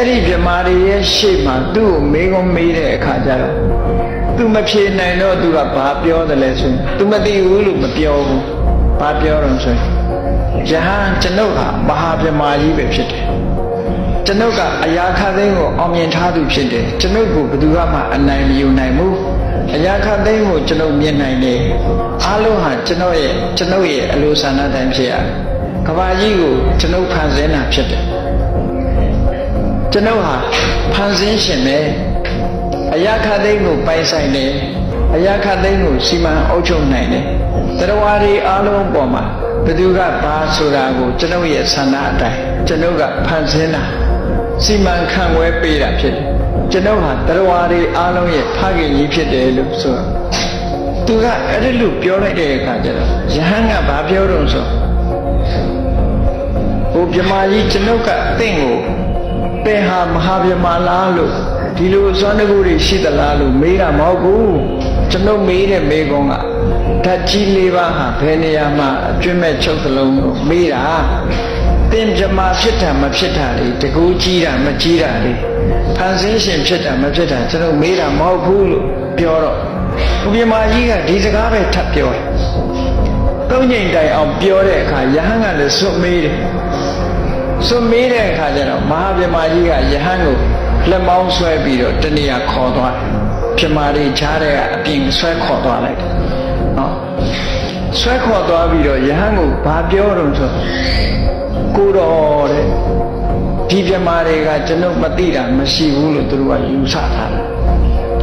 အဲ့ဒီမြမာတွေရဲ့ရှေ့မှာသူ့ကိုမေးခွန်းမေးတဲ့အခါကျတော့သူမဖြေနိုင်တော့သူကဘာပြောတယ်လဲဆိုရင်သူမသိဘူးလို့မပြောဘူးဘာပြောတော့ဆိုရင်ယဟန်ကျွန်ုပ်ဟာမဟာမြမာကြီးပဲဖြစ်တယ်ကျွန်ုပ်ကအရာခသိန်းကိုအောင်မြင်ထားသူဖြစ်တယ်ကျွန်ုပ်ကိုဘယ်သူမှအနိုင်မယူနိုင်ဘူးအရာခသိန်းကိုကျွန်ုပ်မြင်နိုင်တယ်အားလုံးဟာကျွန်ုပ်ရဲ့ကျွန်ုပ်ရဲ့အလိုဆန္ဒတိုင်းဖြစ်ရတယ်ကဘာကြီးကိုကျွန်ုပ်ဖန်ဆင်းတာဖြစ်တယ် ကျွန်ုပ်ဟာဖန်ဆင်းရှင်ပဲအရာခသိန်းကိုပိုင်ဆိုင်တယ်အရာခသိန်းကိုစီမံအုပ်ချုပ်နိုင်တယ်တရားတွေအားလုံးပေါ်မှာဘယ်သူကဘာဆိုတာကိုကျွန်ုပ်ရဲ့ဆန္ဒအတိုင်းကျွန်ုပ်ကဖန်ဆင်းတာစီမံခန့်ခွဲပေးတာဖြစ်တယ်ကျွန်ုပ်ဟာတရားတွေအားလုံးရဲ့ဖခင်ကြီးဖြစ်တယ်လို့ဆိုတော့သူကအဲ့ဒီလိုပြောလိုက်တဲ့အခါကျတော့ယဟန်ကဘာပြောတော့ဆိုဟိုမြမကြီးကျွန်ုပ်ကအသင်ကို ပင်ဟာမဟာဗျမာလားလို့ဒီလိုစွမ်းတကူတွေရှိသလားလို့မေးတာမဟုတ်ဘူးကျွန်ုပ်မေးတဲ့မေးခွန်းကဓာတ်ကြီးလေးပါးဟာဘယ်နေရာမှာအကျွင့်မဲ့ချုပ်သလုံးလို့မေးတာပင်ဗျမာဖြစ်တာမဖြစ်တာလေတကူကြီးတာမကြီးတာလေဖန်ဆင်းရှင်ဖြစ်တာမဖြစ်တာကျွန်ုပ်မေးတာမဟုတ်ဘူးလို့ပြောတော့ဘုရားမကြီးကဒီစကားပဲထပ်ပြောတယ်သုံးချိန်တိုင်အောင်ပြောတဲ့အခါယဟန်ကလည်းစွတ်မေးတယ် စွန့်မေးတဲ့အခါကျတော့မဟာဗြဟ္မာကြီးကယဟန်ကိုလက်မောင်းဆွဲပြီးတော့တဏှာခေါ်သွားတယ်ဗြဟ္မာတွေချားတဲ့ကအပြင်ဆွဲခေါ်သွားလိုက်တယ်နော်ဆွဲခေါ်သွားပြီးတော့ယဟန်ကိုဘာပြောတော့ဆိုကိုတော်တဲ့ဒီဗြဟ္မာတွေကကျွန်ုပ်မသိတာမရှိဘူးလို့သူတို့ကယူဆထားတယ်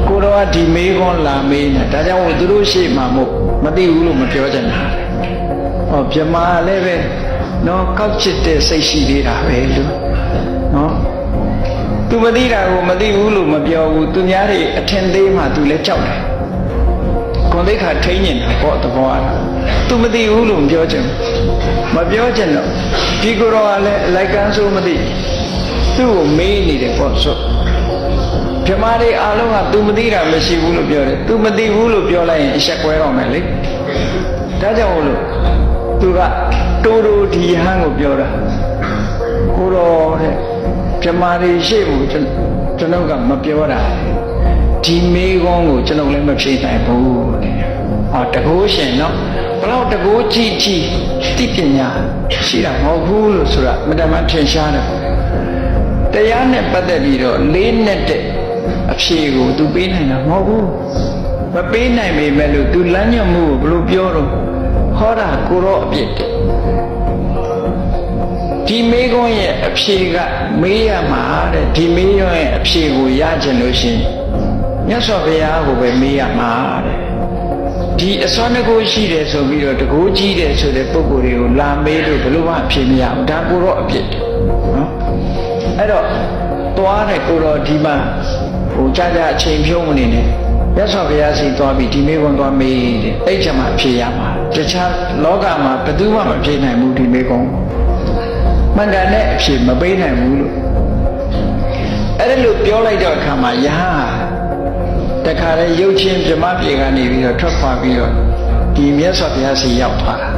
ကိုတော်ကဒီမေးခွန်းလာမေးနေဒါကြောင့်မို့သူတို့ရှေ့မှာမို့မသိဘူးလို့မပြောချင်တာဟောဗြဟ္မာလည်းပဲ နော်ကောက်ချစ်တဲ့စိတ်ရှိသေးတာပဲလို့နော်သူမသိတာကိုမသိဘူးလို့မပြောဘူးသူများတွေအထင်သေးမှသူလည်းကြောက်တယ်ကိုယ်သိခါထိန်းနေတာပေါ့သဘောအားသူမသိဘူးလို့မပြောချင်ဘူးမပြောချင်တော့ဒီကိုယ်တော်ကလည်းအလိုက်ကန်းဆိုမသိသူ့ကိုမေးနေတယ်ပေါ့ဆိုဓမ္မတွေအားလုံးက तू မသိတာမရှိဘူးလို့ပြောတယ် तू မသိဘူးလို့ပြောလိုက်ရင်အဆက်ကွဲတော့မယ်လေဒါကြောင့်မို့လို့သူက တိုးတိုးဒီယဟန်ကိုပြောတာကိုတော်တဲ့ပြမာတွေရှေ့ကိုကျွန်ကျွန်တော်ကမပြောတာဒီမေးခွန်းကိုကျွန်တော်လည်းမဖြေနိုင်ဘူးတဲ့ဟောတကိုးရှင်နော်ဘလောက်တကိုးကြည့်ကြည့်သိပညာရှိတာမဟုတ်ဘူးလို့ဆိုတာမတမထင်ရှားတယ်တရားနဲ့ပတ်သက်ပြီးတော့လေးနဲ့တဲ့အဖြေကိုသူပေးနိုင်တာမဟုတ်ဘူးမပေးနိုင်ပေမဲ့လို့သူလမ်းညွှန်မှုကိုဘယ်လိုပြောတော့ ဟောတာကိုတော့အပြစ်တယ်ဒီမေးခွန်းရဲ့အဖြေကမေးရမှာတဲ့ဒီမေးခွန်းရဲ့အဖြေကိုရချင်လို့ရှိရင်မြတ်စွာဘုရားကိုပဲမေးရမှာတဲ့ဒီအစွမ်းတကူရှိတယ်ဆိုပြီးတော့တကူကြီးတယ်ဆိုတဲ့ပုံကိုယ်တွေကိုလာမေးလို့ဘယ်လိုမှအဖြေမရဘူးဒါကိုတော့အပြစ်တယ်နော်အဲ့တော့သွားတယ်ကိုတော့ဒီမှာဟိုကြာကြာအချိန်ဖြုံးမနေနဲ့မြတ်စွာဘုရားစီသွားပြီးဒီမေးခွန်းသွားမေးတယ်အဲ့ချက်မှအဖြေရမှာ တခြားလောကမှာဘယ်သူမှမဖြေနိုင်ဘူးဒီမေးခွန်းမှန်ကန်တဲ့အဖြေမပေးနိုင်ဘူးလို့အဲ့ဒါလို့ပြောလိုက်တော့အခါမှာယဟန်တခါလေရုပ်ချင်းဗြဟ္မပြေကနေပြီးတော့ထွက်ခွာပြီးတော့ဒီမြတ်စွာဘုရားစီရောက်သွားတာ